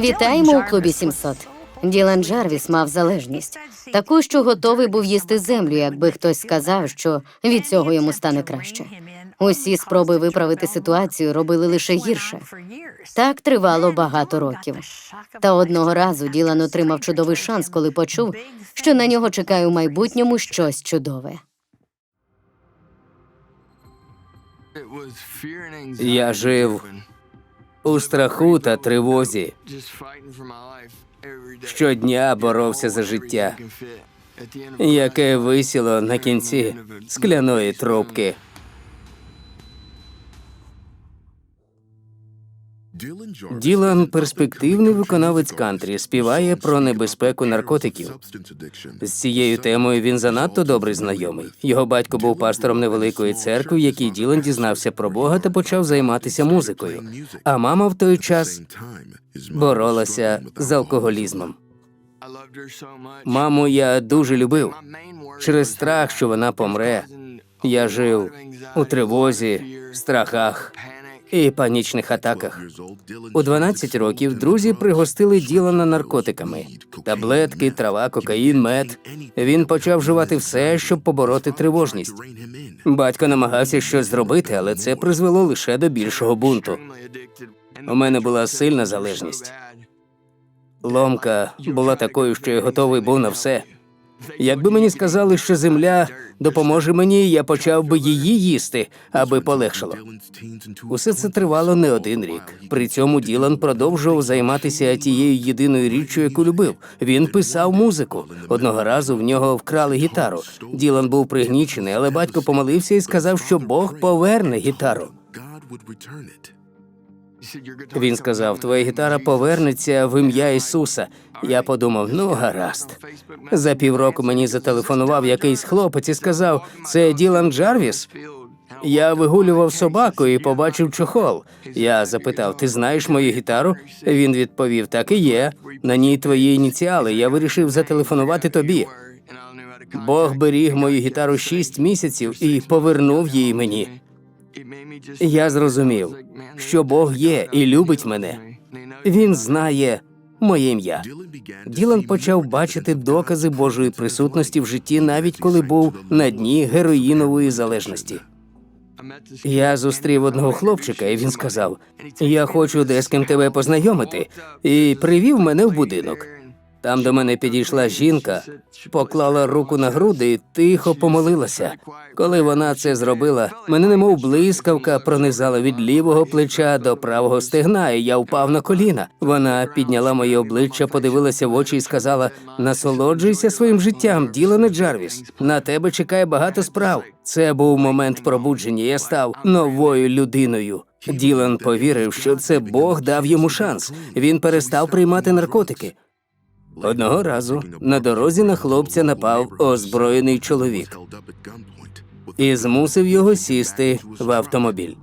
Вітаємо у клубі 700. Ділан Джарвіс мав залежність, таку, що готовий був їсти землю, якби хтось сказав, що від цього йому стане краще. Усі спроби виправити ситуацію робили лише гірше. Так тривало багато років. Та одного разу Ділан отримав чудовий шанс, коли почув, що на нього чекає у майбутньому щось чудове. Я жив у страху та тривозі. Щодня боровся за життя, яке висіло на кінці скляної трубки. Ділан, перспективний виконавець кантрі, співає про небезпеку наркотиків. З цією темою він занадто добре знайомий. Його батько був пастором невеликої церкви, в якій Ділан дізнався про Бога та почав займатися музикою. А мама в той час боролася з алкоголізмом. Маму я дуже любив. Через страх, що вона помре, я жив у тривозі, страхах і панічних атаках. У 12 років друзі пригостили Ділана наркотиками: таблетки, трава, кокаїн, мед. Він почав вживати все, щоб побороти тривожність. Батько намагався щось зробити, але це призвело лише до більшого бунту. У мене була сильна залежність. Ломка була такою, що я готовий був на все. Якби мені сказали, що земля допоможе мені, я почав би її їсти, аби полегшало. Усе це тривало не один рік. При цьому Ділан продовжував займатися тією єдиною річчю, яку любив. Він писав музику. Одного разу в нього вкрали гітару. Ділан був пригнічений, але батько помолився і сказав, що Бог поверне гітару. Він сказав: Твоя гітара повернеться в ім'я Ісуса. Я подумав, ну гаразд. За півроку мені зателефонував якийсь хлопець і сказав: це Ділан Джарвіс. Я вигулював собаку і побачив чохол. Я запитав: Ти знаєш мою гітару? Він відповів: Так і є. На ній твої ініціали. Я вирішив зателефонувати тобі. Бог беріг мою гітару шість місяців і повернув її мені. Я зрозумів, що Бог є і любить мене. Він знає моє ім'я. Ділан почав бачити докази Божої присутності в житті, навіть коли був на дні героїнової залежності. Я зустрів одного хлопчика, і він сказав: Я хочу де з ким тебе познайомити, і привів мене в будинок. Там до мене підійшла жінка, поклала руку на груди і тихо помолилася. Коли вона це зробила, мене немов блискавка пронизала від лівого плеча до правого стегна, і я впав на коліна. Вона підняла моє обличчя, подивилася в очі і сказала: насолоджуйся своїм життям, Ділане Джарвіс. На тебе чекає багато справ. Це був момент пробудження. Я став новою людиною. Ділан повірив, що це Бог дав йому шанс. Він перестав приймати наркотики. Одного разу на дорозі на хлопця напав озброєний чоловік і змусив його сісти в автомобіль.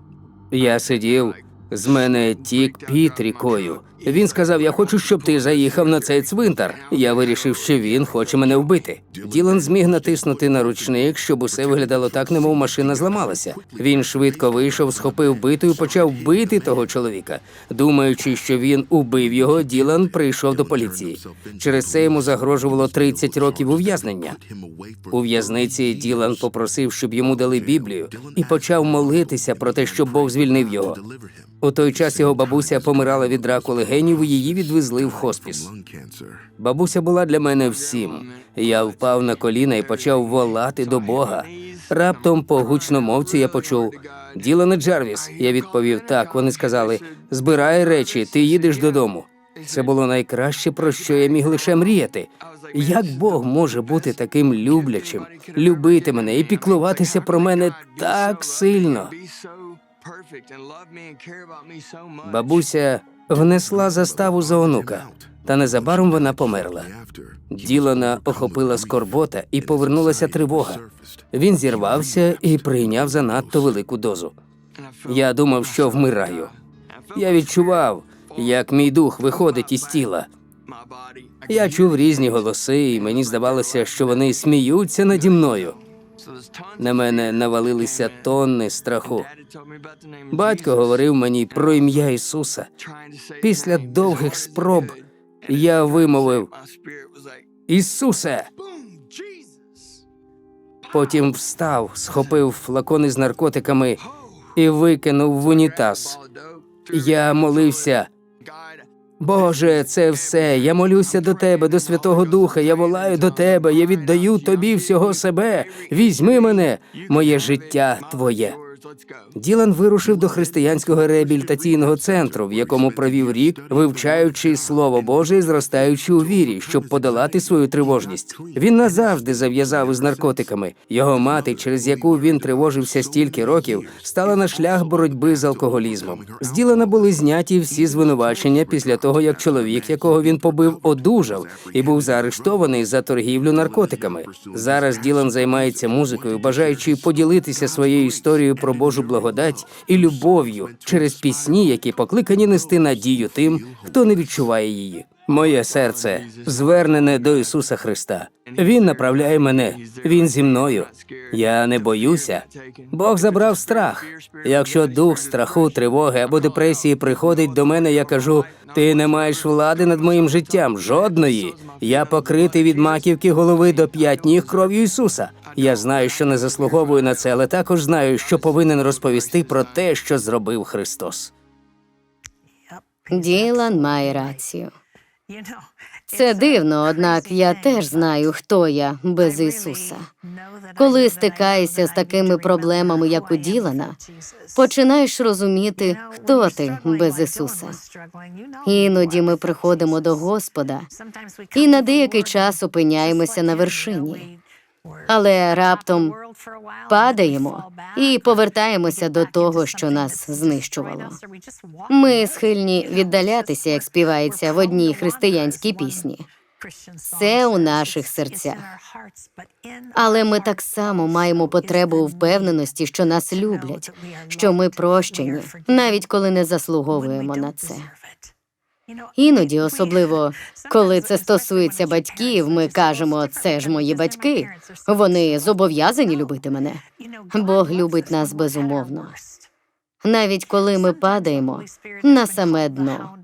Я сидів, з мене тік під рікою. Він сказав: Я хочу, щоб ти заїхав на цей цвинтар. Я вирішив, що він хоче мене вбити. Ділан зміг натиснути на ручник, щоб усе виглядало так, немов машина зламалася. Він швидко вийшов, схопив биту і почав бити того чоловіка. Думаючи, що він убив його, Ділан прийшов до поліції. Через це йому загрожувало 30 років ув'язнення. У в'язниці Ділан попросив, щоб йому дали Біблію, і почав молитися про те, щоб Бог звільнив його. У той час його бабуся помирала від раку легенів, і її відвезли в хоспіс. Бабуся була для мене всім. Я впав на коліна і почав волати до Бога. Раптом по гучномовцю я почув Ділане Джарвіс. Я відповів так. Вони сказали: збирай речі, ти їдеш додому. Це було найкраще, про що я міг лише мріяти. Як Бог може бути таким люблячим, любити мене і піклуватися про мене так сильно? Бабуся внесла заставу за онука, та незабаром вона померла. Ділана охопила скорбота і повернулася тривога. Він зірвався і прийняв занадто велику дозу. Я думав, що вмираю. Я відчував, як мій дух виходить із тіла. Я чув різні голоси, і мені здавалося, що вони сміються наді мною. На мене навалилися тонни страху. Батько говорив мені про ім'я Ісуса. Після довгих спроб я вимовив Ісусе. Потім встав, схопив флакони з наркотиками і викинув в унітаз. Я молився. Боже, це все. Я молюся до тебе, до Святого Духа. Я волаю до тебе. Я віддаю тобі всього себе. Візьми мене, моє життя твоє. Ділан вирушив до християнського реабілітаційного центру, в якому провів рік, вивчаючи слово Боже і зростаючи у вірі, щоб подолати свою тривожність. Він назавжди зав'язав із наркотиками. Його мати, через яку він тривожився стільки років, стала на шлях боротьби з алкоголізмом. З Ділана були зняті всі звинувачення після того, як чоловік, якого він побив, одужав і був заарештований за торгівлю наркотиками. Зараз Ділан займається музикою, бажаючи поділитися своєю історією про Божу благодать і любов'ю через пісні, які покликані нести надію тим, хто не відчуває її. Моє серце звернене до Ісуса Христа. Він направляє мене, Він зі мною. Я не боюся. Бог забрав страх. Якщо дух страху, тривоги або депресії приходить до мене, я кажу: ти не маєш влади над моїм життям, жодної. Я покритий від маківки голови до п'ять ніг кров'ю Ісуса. Я знаю, що не заслуговую на це, але також знаю, що повинен розповісти про те, що зробив Христос. Ділан має рацію. Це дивно, однак я теж знаю, хто я без Ісуса. Коли стикаєшся з такими проблемами, як у Ділана, починаєш розуміти, хто ти без Ісуса. Іноді ми приходимо до Господа і на деякий час опиняємося на вершині, але раптом падаємо і повертаємося до того, що нас знищувало. Ми схильні віддалятися, як співається в одній християнській пісні. Це у наших серцях. Але ми так само маємо потребу впевненості, що нас люблять, що ми прощені, навіть коли не заслуговуємо на це. Іноді, особливо коли це стосується батьків, ми кажемо, це ж мої батьки. Вони зобов'язані любити мене. Бог любить нас безумовно. Навіть коли ми падаємо на саме дно.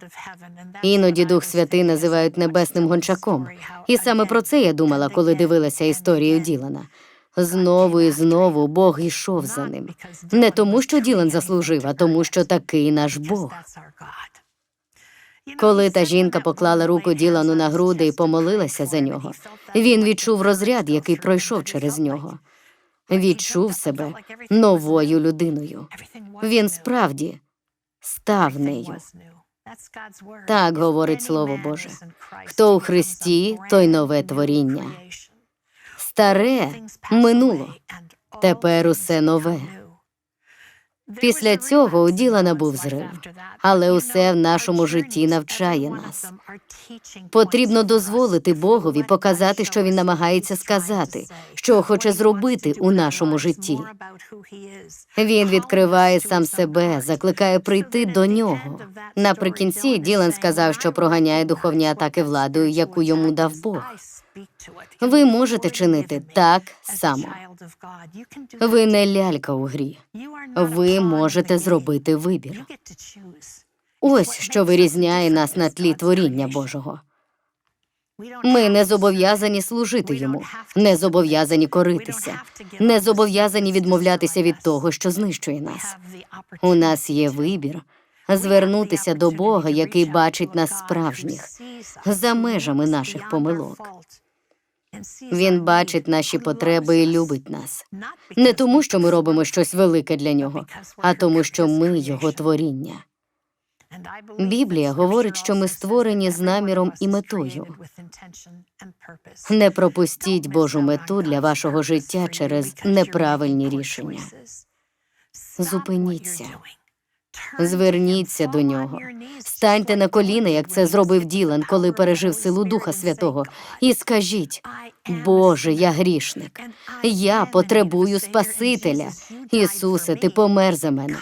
Іноді Дух Святий називають небесним гончаком. І саме про це я думала, коли дивилася історію Ділана. Знову і знову Бог йшов за ним. Не тому, що Ділан заслужив, а тому, що такий наш Бог. Коли та жінка поклала руку Ділану на груди і помолилася за нього, він відчув розряд, який пройшов через нього. Відчув себе новою людиною. Він справді став нею. Так говорить Слово Боже. Хто у Христі, той нове творіння. Старе минуло, тепер усе нове. Після цього у Ділана був зрив, але усе в нашому житті навчає нас. Потрібно дозволити Богові показати, що він намагається сказати, що хоче зробити у нашому житті. Він відкриває сам себе, закликає прийти до нього. Наприкінці Ділан сказав, що проганяє духовні атаки владою, яку йому дав Бог. Ви можете чинити так само. Ви не лялька у грі. Ви можете зробити вибір. Ось що вирізняє нас на тлі творіння Божого. Ми не зобов'язані служити йому, не зобов'язані коритися, не зобов'язані відмовлятися від того, що знищує нас. У нас є вибір звернутися до Бога, який бачить нас справжніх, за межами наших помилок. Він бачить наші потреби і любить нас. Не тому, що ми робимо щось велике для нього, а тому, що ми його творіння. Біблія говорить, що ми створені з наміром і метою. Не пропустіть Божу мету для вашого життя через неправильні рішення. Зупиніться. Зверніться до нього. Станьте на коліна, як це зробив Ділан, коли пережив силу Духа Святого, і скажіть: Боже, я грішник. Я потребую Спасителя. Ісусе, ти помер за мене.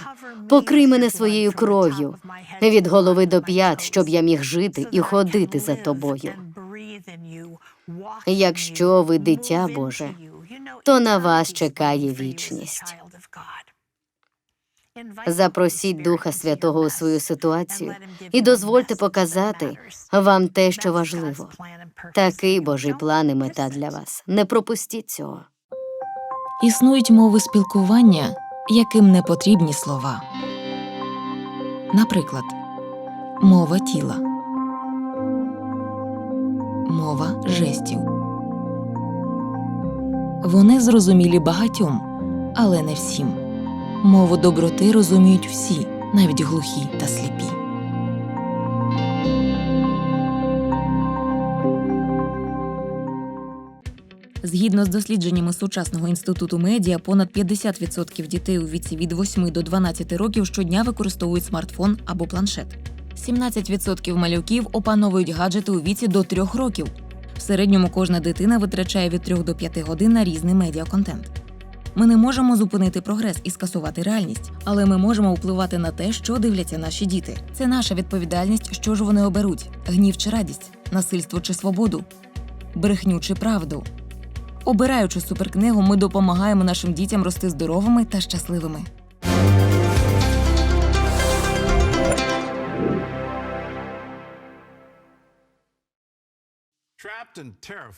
Покрий мене своєю кров'ю від голови до п'ят, щоб я міг жити і ходити за тобою. Якщо ви дитя Боже, то на вас чекає вічність. Запросіть Духа Святого у свою ситуацію і дозвольте показати вам те, що важливо. Такий Божий план і мета для вас. Не пропустіть цього. Існують мови спілкування, яким не потрібні слова. Наприклад, мова тіла, мова жестів. Вони зрозумілі багатьом, але не всім. Мову доброти розуміють всі, навіть глухі та сліпі. Згідно з дослідженнями сучасного інституту медіа, понад 50% дітей у віці від 8 до 12 років щодня використовують смартфон або планшет. 17% малюків опановують гаджети у віці до 3 років. В середньому кожна дитина витрачає від 3 до 5 годин на різний медіаконтент. Ми не можемо зупинити прогрес і скасувати реальність, але ми можемо впливати на те, що дивляться наші діти. Це наша відповідальність, що ж вони оберуть: гнів чи радість, насильство чи свободу, брехню чи правду. Обираючи суперкнигу, ми допомагаємо нашим дітям рости здоровими та щасливими.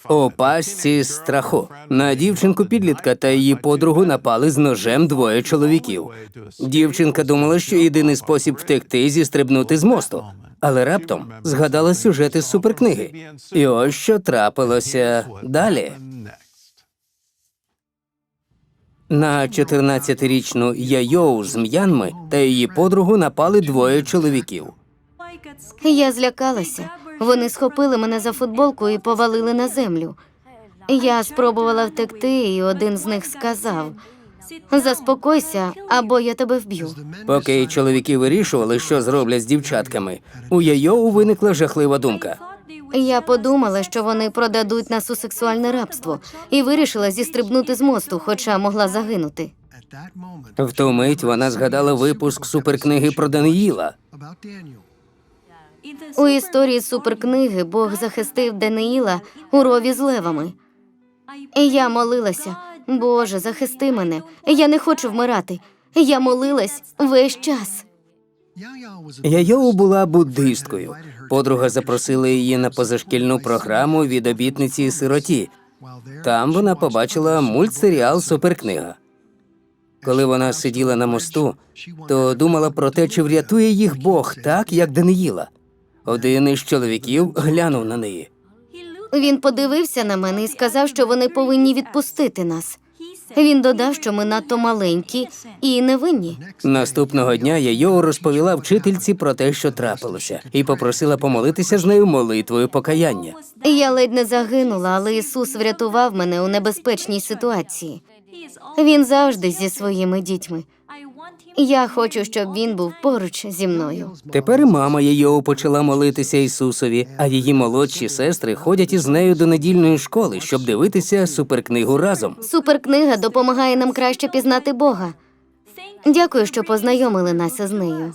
У пастці страху на дівчинку підлітка та її подругу напали з ножем двоє чоловіків. Дівчинка думала, що єдиний спосіб втекти зістрибнути з мосту, але раптом згадала сюжети з суперкниги. І ось що трапилося далі. На 14-річну Яйоу з М'янми та її подругу напали двоє чоловіків. Я злякалася. Вони схопили мене за футболку і повалили на землю. Я спробувала втекти, і один з них сказав: Заспокойся, або я тебе вб'ю. Поки чоловіки вирішували, що зроблять з дівчатками, у Яйоу виникла жахлива думка. Я подумала, що вони продадуть нас у сексуальне рабство, і вирішила зістрибнути з мосту, хоча могла загинути. В ту мить вона згадала випуск суперкниги про Даниїла. У історії суперкниги Бог захистив Даниїла у рові з левами. І я молилася: Боже, захисти мене. Я не хочу вмирати. Я молилась весь час. Яйоу була буддисткою. Подруга запросила її на позашкільну програму від обітниці сироті. Там вона побачила мультсеріал Суперкнига. Коли вона сиділа на мосту, то думала про те, чи врятує їх Бог так, як Даниїла. Один із чоловіків глянув на неї. Він подивився на мене і сказав, що вони повинні відпустити нас. Він додав, що ми надто маленькі і невинні. Наступного дня Яйоу розповіла вчительці про те, що трапилося, і попросила помолитися з нею молитвою покаяння. Я ледь не загинула, але Ісус врятував мене у небезпечній ситуації. Він завжди зі своїми дітьми. Я хочу, щоб він був поруч зі мною. Тепер і мама її почала молитися Ісусові, а її молодші сестри ходять із нею до недільної школи, щоб дивитися суперкнигу разом. Суперкнига допомагає нам краще пізнати Бога. Дякую, що познайомили нас із нею.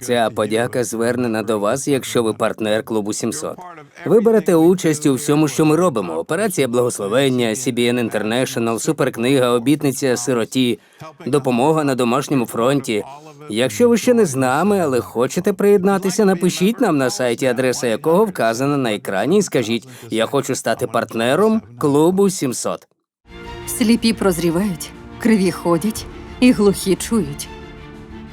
Ця подяка звернена до вас, якщо ви партнер клубу 700. Ви берете участь у всьому, що ми робимо: операція благословення, CBN International, суперкнига, обітниця сироті, допомога на домашньому фронті. Якщо ви ще не з нами, але хочете приєднатися, напишіть нам на сайті, адреса якого вказана на екрані, і скажіть: Я хочу стати партнером клубу 700. Сліпі прозрівають, криві ходять і глухі чують.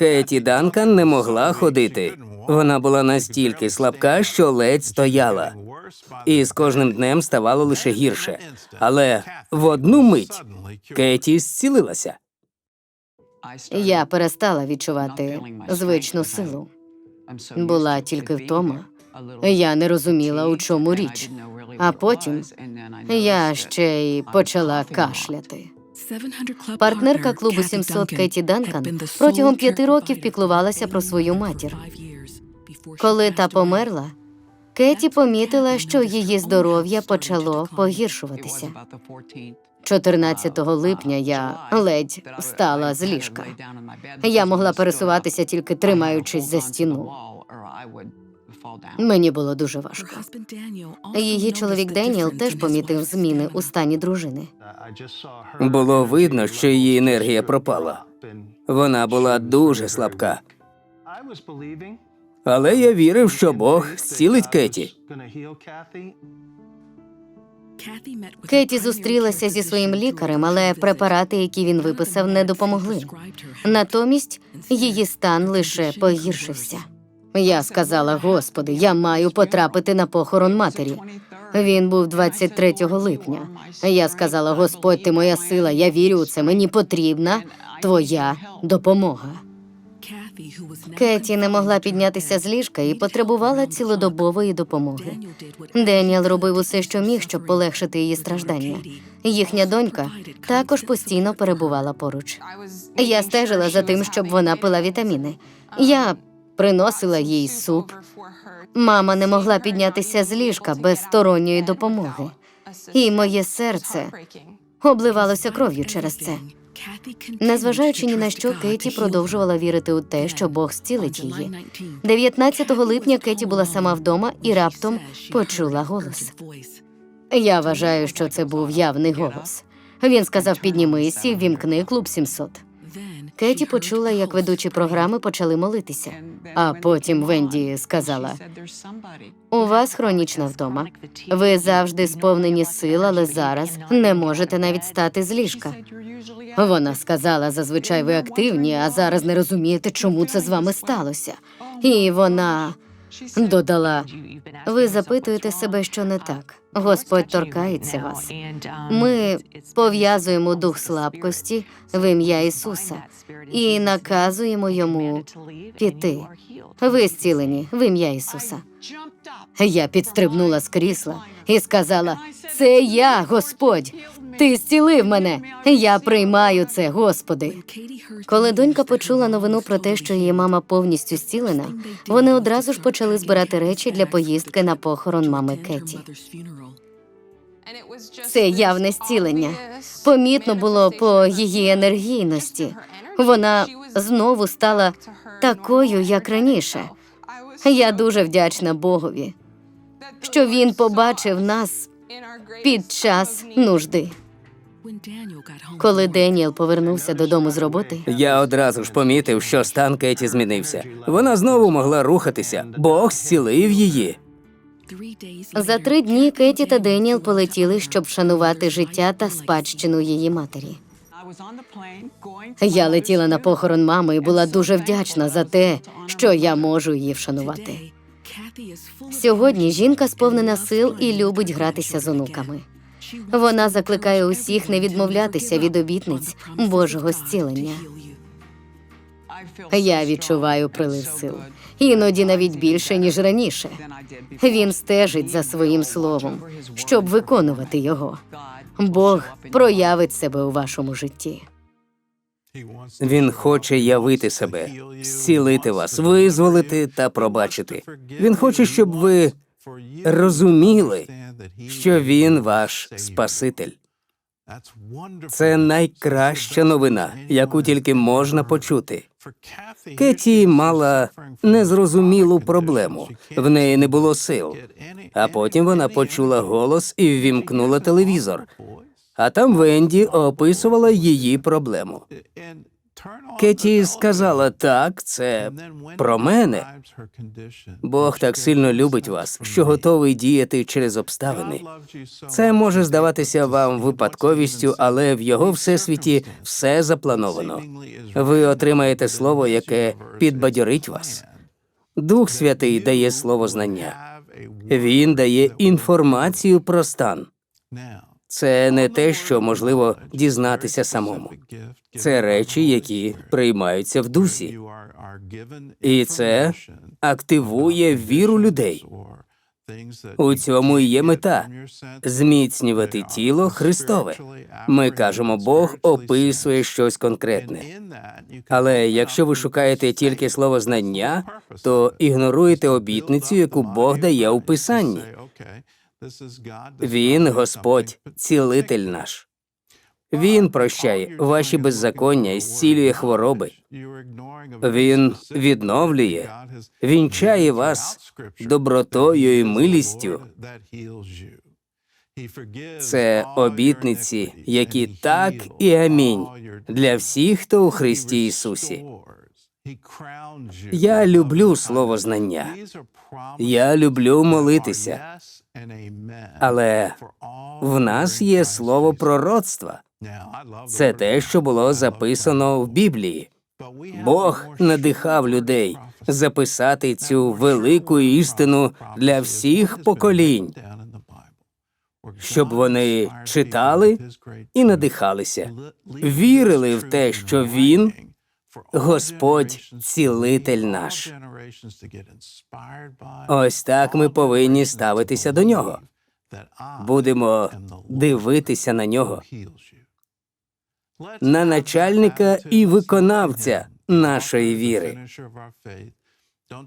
Кеті Данкан не могла ходити. Вона була настільки слабка, що ледь стояла. І з кожним днем ставало лише гірше. Але в одну мить Кеті зцілилася. Я перестала відчувати звичну силу. Була тільки втома. Я не розуміла, у чому річ. А потім я ще й почала кашляти. Партнерка клубу 700 Кеті Данкан протягом п'яти років піклувалася про свою матір. Коли та померла, Кеті помітила, що її здоров'я почало погіршуватися. 14 липня я ледь встала з ліжка. Я могла пересуватися тільки тримаючись за стіну. Мені було дуже важко. Її чоловік Деніел теж помітив зміни у стані дружини. Було видно, що її енергія пропала. Вона була дуже слабка. Але я вірив, що Бог зцілить Кеті. Кеті зустрілася зі своїм лікарем, але препарати, які він виписав, не допомогли. Натомість її стан лише погіршився. Я сказала: Господи, я маю потрапити на похорон матері. Він був 23 липня. Я сказала: Господь, ти моя сила, я вірю у це. Мені потрібна твоя допомога. Кеті не могла піднятися з ліжка і потребувала цілодобової допомоги. Деніел робив усе, що міг, щоб полегшити її страждання. Їхня донька також постійно перебувала поруч. Я стежила за тим, щоб вона пила вітаміни. Я приносила їй суп. Мама не могла піднятися з ліжка без сторонньої допомоги. І моє серце обливалося кров'ю через це. Незважаючи ні на що, Кеті продовжувала вірити у те, що Бог зцілить її. 19 липня Кеті була сама вдома і раптом почула голос. Я вважаю, що це був явний голос. Він сказав: піднімись і вімкни клуб 700. Кеті почула, як ведучі програми почали молитися. А потім Венді сказала: у вас хронічна втома. Ви завжди сповнені сил, але зараз не можете навіть стати з ліжка. Вона сказала, зазвичай ви активні, а зараз не розумієте, чому це з вами сталося. І вона додала: ви запитуєте себе, що не так. Господь торкається вас. Ми пов'язуємо дух слабкості в ім'я Ісуса і наказуємо йому піти. Ви зцілені в ім'я Ісуса. Я підстрибнула з крісла і сказала: Це я, Господь. Ти зцілив мене. Я приймаю це, Господи. Коли донька почула новину про те, що її мама повністю зцілена, вони одразу ж почали збирати речі для поїздки на похорон мами Кеті. Це явне зцілення. Помітно було по її енергійності. Вона знову стала такою, як раніше. Я дуже вдячна Богові, що він побачив нас під час нужди. Коли Деніел повернувся додому з роботи, Я одразу ж помітив, що стан Кеті змінився. Вона знову могла рухатися. Бог зцілив її. за три дні Кеті та Деніел полетіли, щоб вшанувати життя та спадщину її матері. Я летіла на похорон мами і була дуже вдячна за те, що я можу її вшанувати. Сьогодні жінка сповнена сил і любить гратися з онуками. Вона закликає усіх не відмовлятися від обітниць Божого зцілення. Я відчуваю прилив сил, іноді навіть більше ніж раніше. Він стежить за своїм словом, щоб виконувати його. Бог проявить себе у вашому житті. Він хоче явити себе, зцілити вас, визволити та пробачити. Він хоче, щоб ви розуміли, що він ваш Спаситель. Це найкраща новина, яку тільки можна почути. Кеті мала незрозумілу проблему. В неї не було сил. А потім вона почула голос і ввімкнула телевізор. А там Венді описувала її проблему. Кеті сказала: так, це про мене. Бог так сильно любить вас, що готовий діяти через обставини. Це може здаватися вам випадковістю, але в його всесвіті все заплановано. Ви отримаєте слово, яке підбадьорить вас. Дух Святий дає слово знання. Він дає інформацію про стан. Це не те, що можливо дізнатися самому. Це речі, які приймаються в дусі. І це активує віру людей. У цьому і є мета зміцнювати тіло Христове. Ми кажемо, Бог описує щось конкретне. Але якщо ви шукаєте тільки слово знання, то ігноруєте обітницю, яку Бог дає у Писанні. Він Господь, цілитель наш. Він прощає ваші беззаконня і зцілює хвороби. Він відновлює, вінчає вас добротою і милістю. Це обітниці, які так і амінь для всіх, хто у Христі Ісусі. Я люблю слово знання. Я люблю молитися. Але в нас є слово пророцтва. Це те, що було записано в Біблії. Бог надихав людей записати цю велику істину для всіх поколінь, щоб вони читали і надихалися, вірили в те, що Він Господь, цілитель наш. Ось так ми повинні ставитися до нього. Будемо дивитися на нього, на начальника і виконавця нашої віри.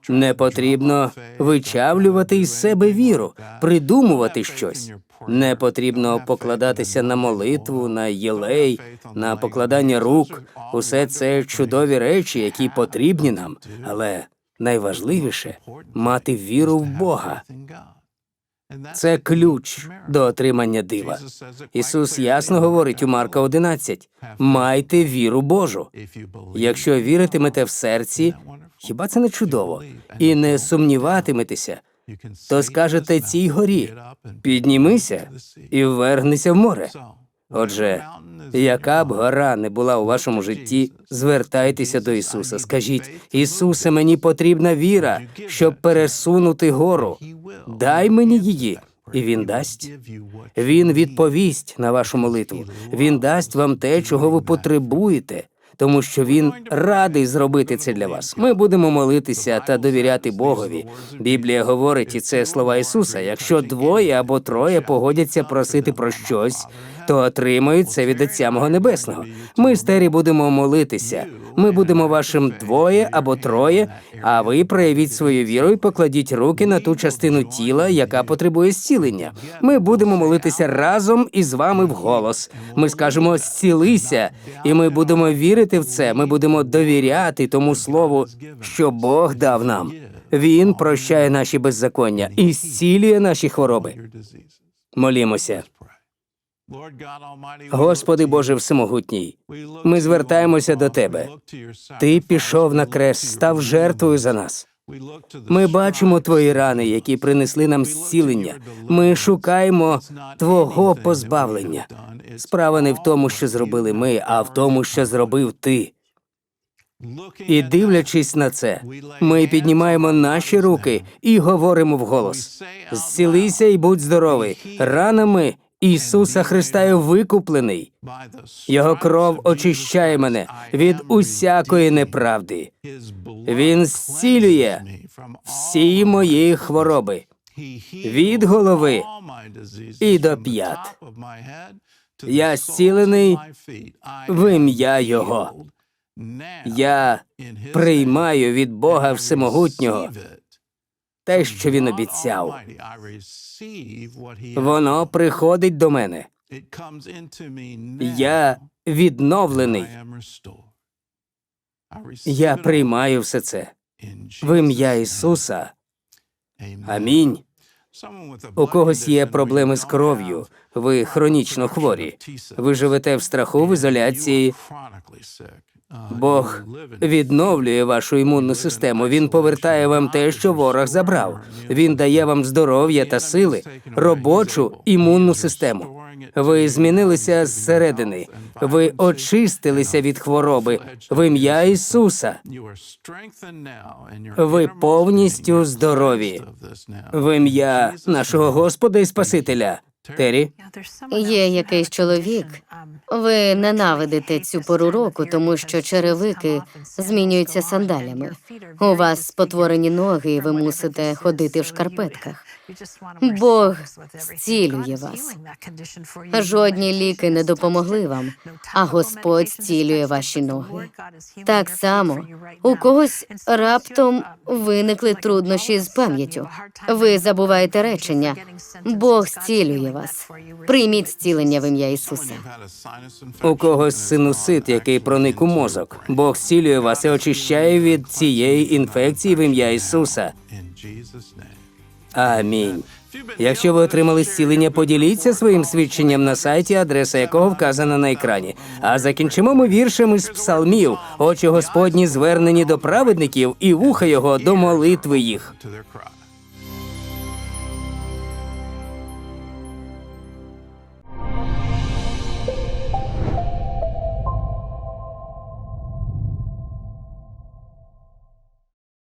Не потрібно вичавлювати із себе віру, придумувати щось. Не потрібно покладатися на молитву, на єлей, на покладання рук. Усе це чудові речі, які потрібні нам, але найважливіше мати віру в Бога. Це ключ до отримання дива. Ісус ясно говорить у Марка 11, майте віру Божу. Якщо віритимете в серці, хіба це не чудово? І не сумніватиметеся, то скажете цій горі: піднімися і ввергнися в море. Отже, яка б гора не була у вашому житті, звертайтеся до Ісуса. Скажіть, Ісусе, мені потрібна віра, щоб пересунути гору. Дай мені її, і Він дасть. Він відповість на вашу молитву. Він дасть вам те, чого ви потребуєте, тому що він радий зробити це для вас. Ми будемо молитися та довіряти Богові. Біблія говорить, і це слова Ісуса. Якщо двоє або троє погодяться просити про щось, то отримають це від Отця мого Небесного. Ми з Тері будемо молитися. Ми будемо вашим двоє або троє. А ви проявіть свою віру і покладіть руки на ту частину тіла, яка потребує зцілення. Ми будемо молитися разом із вами вголос. Ми скажемо зцілися, і ми будемо вірити в це. Ми будемо довіряти тому слову, що Бог дав нам. Він прощає наші беззаконня і зцілює наші хвороби. Молімося. Господи Боже Всемогутній, ми звертаємося до Тебе. Ти пішов на крест, став жертвою за нас. Ми бачимо твої рани, які принесли нам зцілення. Ми шукаємо Твого позбавлення. Справа не в тому, що зробили ми, а в тому, що зробив ти. І дивлячись на це, ми піднімаємо наші руки і говоримо вголос: зцілися і будь здоровий. Ранами Ісуса Христа є викуплений. Його кров очищає мене від усякої неправди. Він зцілює всі мої хвороби від голови і до п'ят. Я зцілений в ім'я Його. Я приймаю від Бога Всемогутнього те, що він обіцяв. Воно приходить до мене. Я відновлений. Я приймаю все це в ім'я Ісуса. Амінь. У когось є проблеми з кров'ю. Ви хронічно хворі. Ви живете в страху в ізоляції. Бог відновлює вашу імунну систему. Він повертає вам те, що ворог забрав. Він дає вам здоров'я та сили, робочу імунну систему. Ви змінилися зсередини. Ви очистилися від хвороби в ім'я Ісуса. Ви повністю здорові в ім'я нашого Господа і Спасителя. Террі, Є якийсь чоловік. Ви ненавидите цю пору року, тому що черевики змінюються сандалями. У вас спотворені ноги, і ви мусите ходити в шкарпетках. Бог зцілює вас. Жодні ліки не допомогли вам, а Господь зцілює ваші ноги. Так само у когось раптом виникли труднощі з пам'яттю. Ви забуваєте речення. Бог зцілює вас. Прийміть зцілення в ім'я Ісуса. У когось синусит, який проник у мозок. Бог зцілює вас і очищає від цієї інфекції в ім'я Ісуса. Амінь. Якщо ви отримали зцілення, поділіться своїм свідченням на сайті, адреса якого вказана на екрані. А закінчимо ми віршем із псалмів. Очі Господні звернені до праведників, і вуха його до молитви їх.